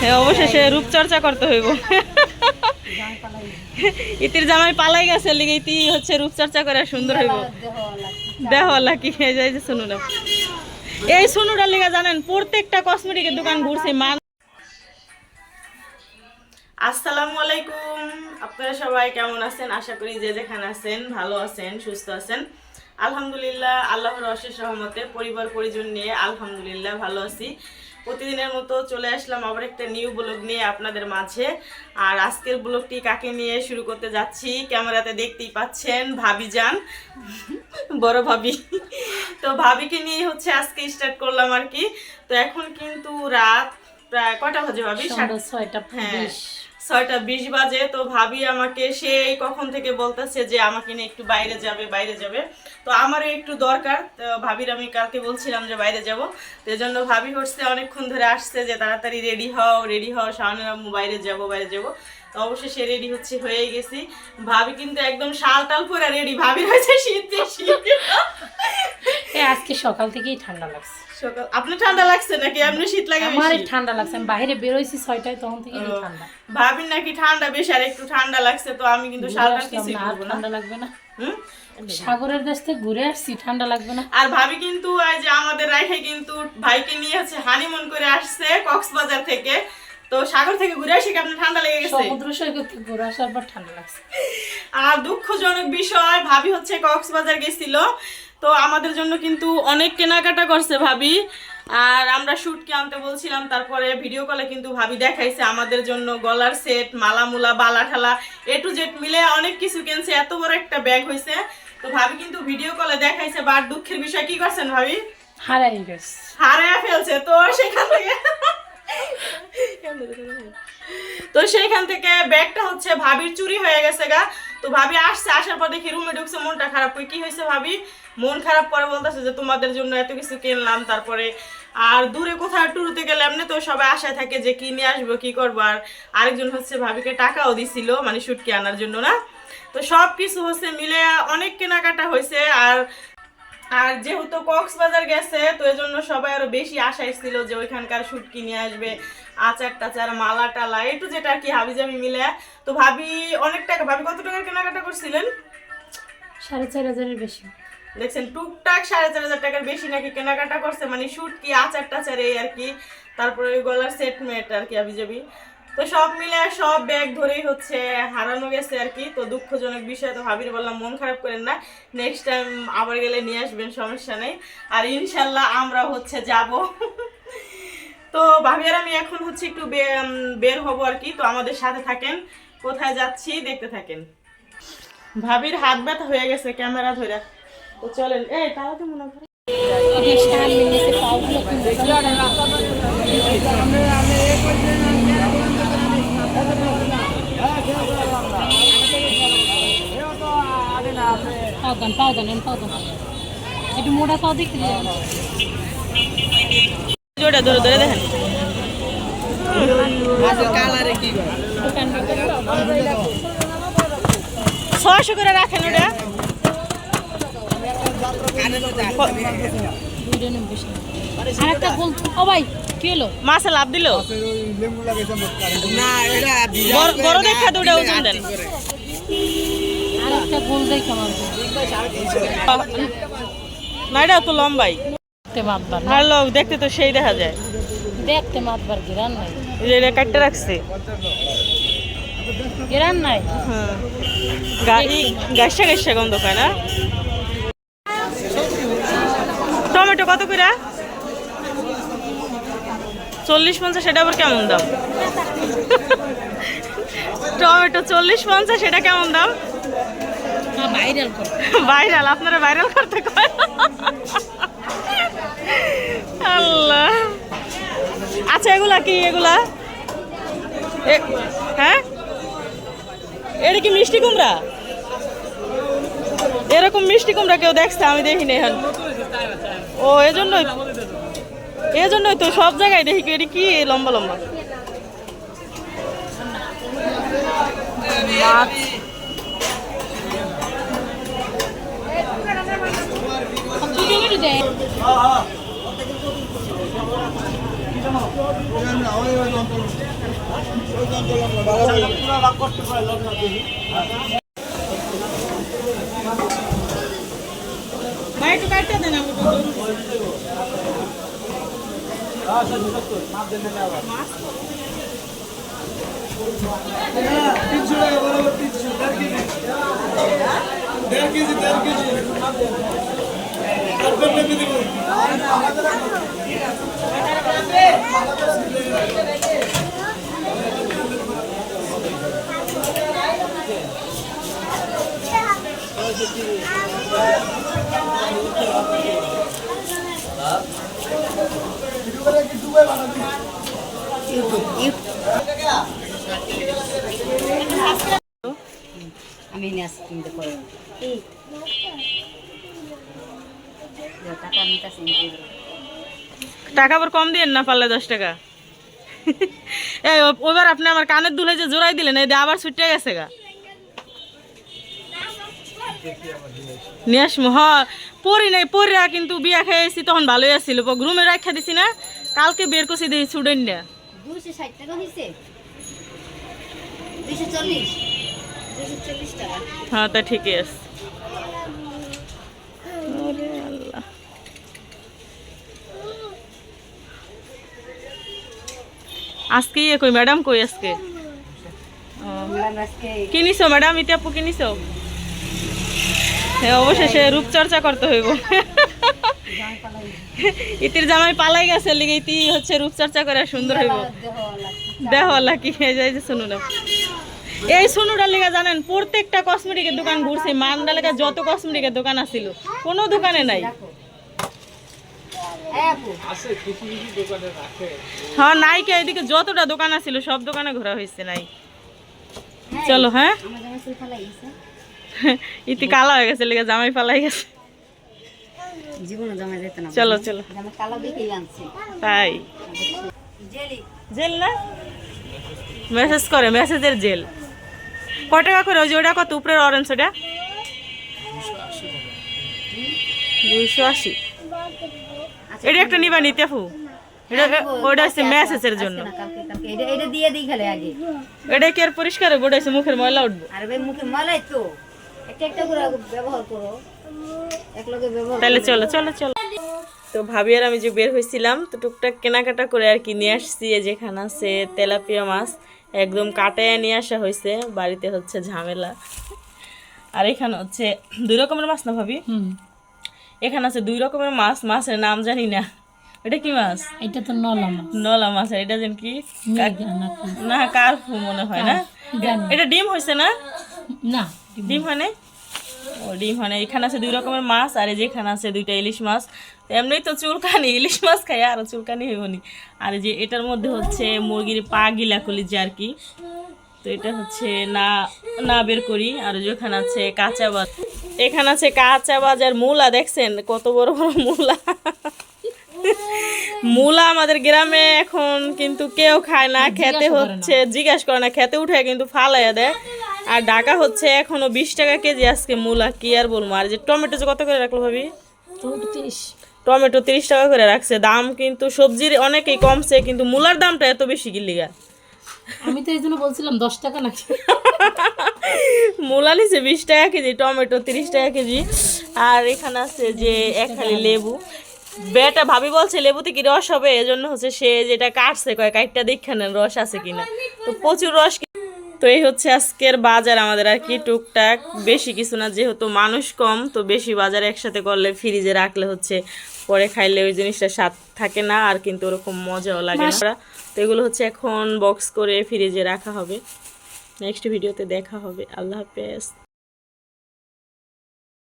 হ্যাঁ অবশেষে রূপচর্চা করতে হইব। ইতির জামাই পালাই গেছে লিগে ইতি হচ্ছে রূপচর্চা করে সুন্দর হইব। দেহ কি খেয়ে যায় যে শুনুন এই শুনুটার লিগে জানেন প্রত্যেকটা কসমেটিকের দোকান ঘুরছে মান আসসালামু আলাইকুম। আপনারা সবাই কেমন আছেন? আশা করি যে যেখানে আছেন ভালো আছেন সুস্থ আছেন। আলহামদুলিল্লাহ আল্লাহর অশেষ রহমতে পরিবার পরিজন নিয়ে আলহামদুলিল্লাহ ভালো আছি। প্রতিদিনের মতো চলে আসলাম আবার একটা নিউ ব্লগ নিয়ে আপনাদের মাঝে। আর আজকের ব্লগটি কাকে নিয়ে শুরু করতে যাচ্ছি ক্যামেরাতে দেখতেই পাচ্ছেন ভাবি যান। বড় ভাবি। তো ভাবিকে নিয়ে হচ্ছে আজকে স্টার্ট করলাম আর কি। তো এখন কিন্তু রাত প্রায় কটা বাজে ভাবি? সাড়ে ছয়টা হ্যাঁ। ছয়টা বিশ বাজে, তো ভাবি আমাকে সেই কখন থেকে বলতেছে যে আমাকে নিয়ে একটু বাইরে যাবে বাইরে যাবে। তো আমারও একটু দরকার, তো ভাবির আমি কালকে বলছিলাম যে বাইরে যাব। তো জন্য ভাবি হচ্ছে অনেকক্ষণ ধরে আসছে যে তাড়াতাড়ি রেডি হও রেডি হও, শাওনের বাইরে যাব বাইরে যাব। তো অবশ্যই সে রেডি হচ্ছে হয়ে গেছি। ভাবি কিন্তু একদম শাল টাল পরে রেডি ভাবি হয়েছে শীত শীত। আজকে সকাল থেকেই ঠান্ডা লাগছে। সকাল আপনার ঠান্ডা লাগছে নাকি? আপনি শীত লাগে আমার ঠান্ডা লাগছে। আমি বাইরে বেরোইছি ছয়টায় তখন থেকে ঠান্ডা। ভাবির নাকি ঠান্ডা বেশি আর একটু ঠান্ডা লাগছে তো আমি কিন্তু কিছুই করব না। ঠান্ডা লাগবে না। সাগরের দেশ থেকে ঘুরে আসছি ঠান্ডা লাগবে না। আর ভাবি কিন্তু আমাদের রাইখে কিন্তু ভাইকে নিয়ে হচ্ছে হানিমুন করে আসছে কক্সবাজার থেকে। তো সাগর থেকে ঘুরে আসি কি আপনার ঠান্ডা লেগে গেছে? সমুদ্র সৈকত থেকে ঘুরে আসার পর ঠান্ডা লাগছে। আর দুঃখজনক বিষয় ভাবি হচ্ছে কক্সবাজার গেছিল। তো আমাদের জন্য কিন্তু অনেক কেনাকাটা করছে ভাবি। আর আমরা শুটকে আনতে বলছিলাম তারপরে ভিডিও কলে কিন্তু ভাবি দেখাইছে আমাদের জন্য গলার সেট মালা মুলা বালা ঠালা এ টু জেড মিলে অনেক কিছু কিনছে এত বড় একটা ব্যাগ হয়েছে তো ভাবি কিন্তু ভিডিও কলে দেখাইছে বাট দুঃখের বিষয় কি করছেন ভাবি? হারাই গেছে। হারায় ফেলছে তো সেখান থেকে তো সেইখান থেকে ব্যাগটা হচ্ছে ভাবির চুরি হয়ে গেছে গা। তো ভাবি আসছে আসার পর দেখি রুমে ঢুকছে মনটা খারাপ কি হয়েছে ভাবি? মন খারাপ করে বলতেছে যে তোমাদের জন্য এত কিছু কিনলাম, তারপরে আর দূরে কোথাও ট্যুরতে গেলে এমনি তো সবাই আশায় থাকে যে কি নিয়ে আসব, কি করব। আর আরেকজন হচ্ছে ভাবিকে টাকাও দিছিল মানে শুটকি আনার জন্য না? তো সব কিছু হচ্ছে মিলে অনেক কেনাকাটা হয়েছে। আর আর যেহেতু কক্সবাজার গেছে, তো এই জন্য সবাই আরও বেশি আশায় ছিল যে ওইখানকার শুটকি নিয়ে আসবে, আচার টাচার, মালা টালা একটু যেটা আর কি হাবিজাবি মিলে। তো ভাবি অনেক টাকা, ভাবি কত টাকার কেনাকাটা করছিলেন? সাড়ে চার হাজারের বেশি। দেখছেন, টুকটাক সাড়ে চার হাজার টাকার বেশি নাকি কেনাকাটা করছে মানে শুটকি আচার টাচার এই আর কি। তারপরে ওই গলার সেট মেট আর কি আবি যাবি তো সব মিলে সব ব্যাগ ধরেই হচ্ছে হারানো গেছে আর কি। তো দুঃখজনক বিষয়, তো ভাবির বললাম, মন খারাপ করেন না। নেক্সট টাইম আবার গেলে নিয়ে আসবেন, সমস্যা নেই। আর ইনশাল্লাহ আমরা হচ্ছে যাব। তো ভাবি আর আমি এখন হচ্ছে একটু বের হব আর কি। তো আমাদের সাথে থাকেন। কোথায় যাচ্ছি, দেখতে থাকেন। ভাবির হাত ব্যথা হয়ে গেছে, ক্যামেরা ধরে। তো চলেন। এই তাহলে মনে হয় পাওদান পাওদান পাওদান। একটু মোটা পাও দেখতে জোরে ধরে ধরে দেখেন। ছয়শো করে রাখেন ওটা দুইটা নেব বেশি আর একটা গোল ও ভাই কি হলো মাছে লাভ দিল? না এটা বড় বড় দেখা দুটা ওজন দেন। আর একটা গোল দেখে আমার না এটা তো লম্বাই। দেখতে মাতবার না। দেখতে তো সেই দেখা যায়। দেখতে মাতবার গিরান নাই। এটা কাটতে রাখছে। গিরান নাই। হ্যাঁ। গাড়ি গাছটা গাছটা গন্ধ পায় না টমেটো কত করে? চল্লিশ পঞ্চাশ, সেটা আবার কেমন দাম? টমেটো চল্লিশ পঞ্চাশ, সেটা কেমন দাম? ভাইরাল ভাইরাল আপনারা ভাইরাল করতে আল্লাহ। আচ্ছা এগুলা কি, এগুলা? হ্যাঁ? এটা কি মিষ্টি কুমড়া? এরকম মিষ্টি কুমড়া কেউ দেখছে, আমি দেখিনি এখন। ও এজন্যই এজন্যই তো সব জায়গায় দেখি এটা কি লম্বা লম্বা। মাছ। দুটো মিনিট দেয় ভাই একটু কাটতে দেন আমি তিনশো টাকা বরাবর তিনশো দেড় কেজি দেড় কেজি দেড় কেজি দেড় কেজি দেবো আমি কিনতে টাকা টাকা আবার কম দিয়েন না পারলে দশ টাকা? এই ও- আপনি আমার কানের দুলে যে জোড়াই দিলেন এই দিয়ে আবার ছুটে গেছে গা। নিয়ে আসমু হ। পরি নাই পরিরা কিন্তু বিয়া খেয়েছি তখন ভালোই আসছিল রুমে রাখা দিছি না কালকে বের করছি দিই স্টুডেন্ট টাকা হ্যাঁ তা ঠিকই আছে। আজকে ইয়ে কই ম্যাডাম কই আজকে? ও, ম্যাডাম আজকে কি ইতি আপু কি নিছো হ্যাঁ অবশেষে রূপচর্চা করতে হইব। ইতির জামাই পালাই গেছে লিগে ইতি হচ্ছে রূপচর্চা করে সুন্দর হইব। দেহ কি যায় যে শুনু না এই শুনুটার লেগে জানেন প্রত্যেকটা কসমেটিকের দোকান ঘুরছে। মান্দা লেগে যত কসমেটিকের দোকান আছিল কোনো দোকানে নাই। হ্যাঁ নাই কে এদিকে যতটা দোকান আছিল সব দোকানে ঘোরা হয়েছে নাই। হ্যাঁ, চলো হ্যাঁ? ইতি কালা হয়ে গেছে লেগে জামাই পালাই গেছে। চলো চলো। তাই। জেলি জেল না? মেসেজ করে মেসেজের জেল। ক টাকা করে? ওই যে ওটা কত? উপরের অরেঞ্জ ওটা? দুইশো আশি। এটা একটা নিবা নিতে ফু এটা ওটা হচ্ছে মেসেজের জন্য। এটা এটা দিয়ে দিই খালি আগে। এটা কি আর পরিষ্কার হবে ওটা হচ্ছে মুখের ময়লা উঠবো। আর ভাই মুখে মালাই তো। একটা একটা করে ব্যবহার করো। এক ব্যবহার তাহলে চলো চলো চলো। তো ভাবি আর আমি যে বের হয়েছিলাম তো টুকটাক কেনাকাটা করে আর কি নিয়ে আসছি যেখানে আছে তেলাপিয়া মাছ একদম কাটায় নিয়ে আসা হয়েছে বাড়িতে হচ্ছে ঝামেলা। আর এখানে হচ্ছে দুই রকমের মাছ না ভাবি? এখানে আছে দুই রকমের মাছ মাছের নাম জানি না। এটা কি মাছ? এটা তো নলাম নলা মাছ এটা যেন কি? না কার্পু মনে হয় না? এটা ডিম হয়েছে না? না ডিম। হয় ও ডিম হয় না। এখানে আছে দুই রকমের মাছ আর এই যে এখানে আছে দুইটা ইলিশ মাছ। এমনি তো চুলকানি ইলিশ মাছ খাই আরও চুলকানি হইবনি। আর যে এটার মধ্যে হচ্ছে মুরগির পা গিলা কলি যে আর কি। তো এটা হচ্ছে না না বের করি। আর ওই যে ওখানে আছে কাঁচা বাজ এখানে আছে কাঁচা বাজার মূলা দেখছেন? কত বড় বড় মূলা। মূলা আমাদের গ্রামে এখন কিন্তু কেউ খায় না খেতে হচ্ছে জিজ্ঞাসা করে না খেতে উঠে কিন্তু ফালাইয়া দেয়। আর ঢাকা হচ্ছে এখনও বিশ টাকা কেজি আজকে মূলা কি আর বলব? আর যে টমেটো যে কত করে রাখল ভাবি? টমেটো তিরিশ। টাকা করে রাখছে। দাম কিন্তু সবজির অনেকেই কমছে কিন্তু মূলার দামটা এত বেশি গিলিগা আমি তো এই জন্য বলছিলাম দশ টাকা নাকি? মূলা নিছে বিশ টাকা কেজি টমেটো তিরিশ টাকা কেজি। আর এখানে আছে যে এক খালি লেবু। বেটা ভাবি বলছে লেবুতে কি রস হবে? এজন্য হচ্ছে সে যেটা কাটছে কয় কাইটটা দেখে রস আছে কিনা। তো প্রচুর রস তো এই হচ্ছে আজকের বাজার আমাদের আর কি টুকটাক। বেশি কিছু না যেহেতু মানুষ কম তো বেশি বাজার একসাথে করলে ফ্রিজে রাখলে হচ্ছে পরে খাইলে ওই জিনিসটা স্বাদ থাকে না আর কিন্তু ওরকম মজাও লাগে না। তো এগুলো হচ্ছে এখন বক্স করে ফ্রিজে রাখা হবে। নেক্সট ভিডিওতে দেখা হবে। আল্লাহ হাফেজ।